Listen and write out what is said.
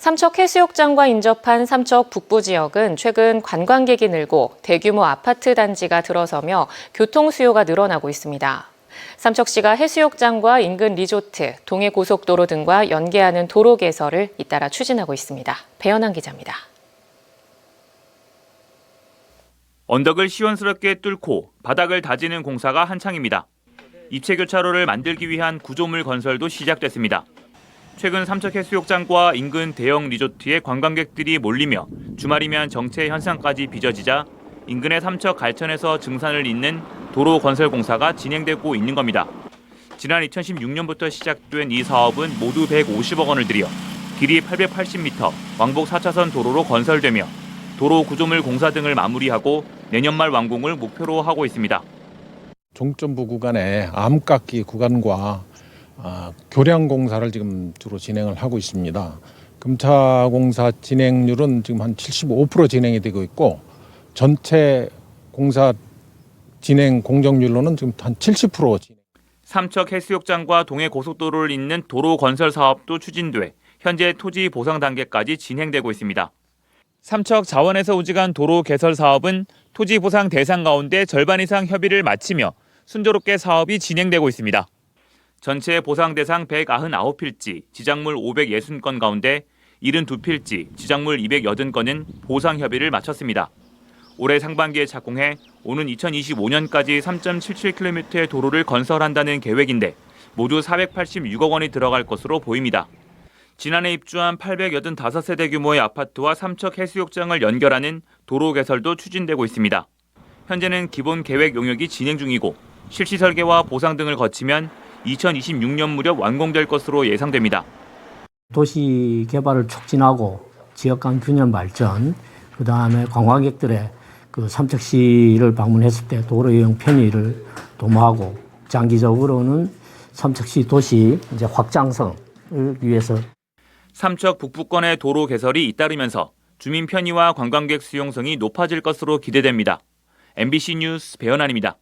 삼척 해수욕장과 인접한 삼척 북부 지역은 최근 관광객이 늘고 대규모 아파트 단지가 들어서며 교통 수요가 늘어나고 있습니다. 삼척시가 해수욕장과 인근 리조트, 동해 고속도로 등과 연계하는 도로 개설을 잇따라 추진하고 있습니다. 배현환 기자입니다. 언덕을 시원스럽게 뚫고 바닥을 다지는 공사가 한창입니다. 입체 교차로를 만들기 위한 구조물 건설도 시작됐습니다. 최근 삼척 해수욕장과 인근 대형 리조트에 관광객들이 몰리며 주말이면 정체 현상까지 빚어지자 인근의 삼척 갈천에서 증산을 잇는 도로 건설 공사가 진행되고 있는 겁니다. 지난 2016년부터 시작된 이 사업은 모두 150억 원을 들여 길이 880m, 왕복 4차선 도로로 건설되며 도로 구조물 공사 등을 마무리하고 내년 말 완공을 목표로 하고 있습니다. 종점부 구간의 암깎기 구간과 아, 교량 공사를 지금 주로 진행을 하고 있습니다. 금차 공사 진행률은 지금 한 75% 진행이 되고 있고 전체 공사 진행 공정률로는 지금 한 70% 진행. 삼척 해수욕장과 동해 고속도로를 잇는 도로 건설 사업도 추진돼 현재 토지 보상 단계까지 진행되고 있습니다. 삼척 자원에서 우직한 도로 개설 사업은 토지 보상 대상 가운데 절반 이상 협의를 마치며 순조롭게 사업이 진행되고 있습니다. 전체 보상 대상 199필지, 지작물 560건 가운데 72필지, 지작물 280건은 보상 협의를 마쳤습니다. 올해 상반기에 착공해 오는 2025년까지 3.77km의 도로를 건설한다는 계획인데 모두 486억 원이 들어갈 것으로 보입니다. 지난해 입주한 885세대 규모의 아파트와 삼척 해수욕장을 연결하는 도로 개설도 추진되고 있습니다. 현재는 기본 계획 용역이 진행 중이고 실시 설계와 보상 등을 거치면 2026년 무렵 완공될 것으로 예상됩니다. 도시 개발을 촉진하고 지역 간 균형 발전, 그 다음에 관광객들의 그 삼척시를 방문했을 때 도로 이용 편의를 도모하고 장기적으로는 삼척시 도시 이제 확장성을 위해서 삼척 북부권의 도로 개설이 잇따르면서 주민 편의와 관광객 수용성이 높아질 것으로 기대됩니다. MBC 뉴스 배현환입니다.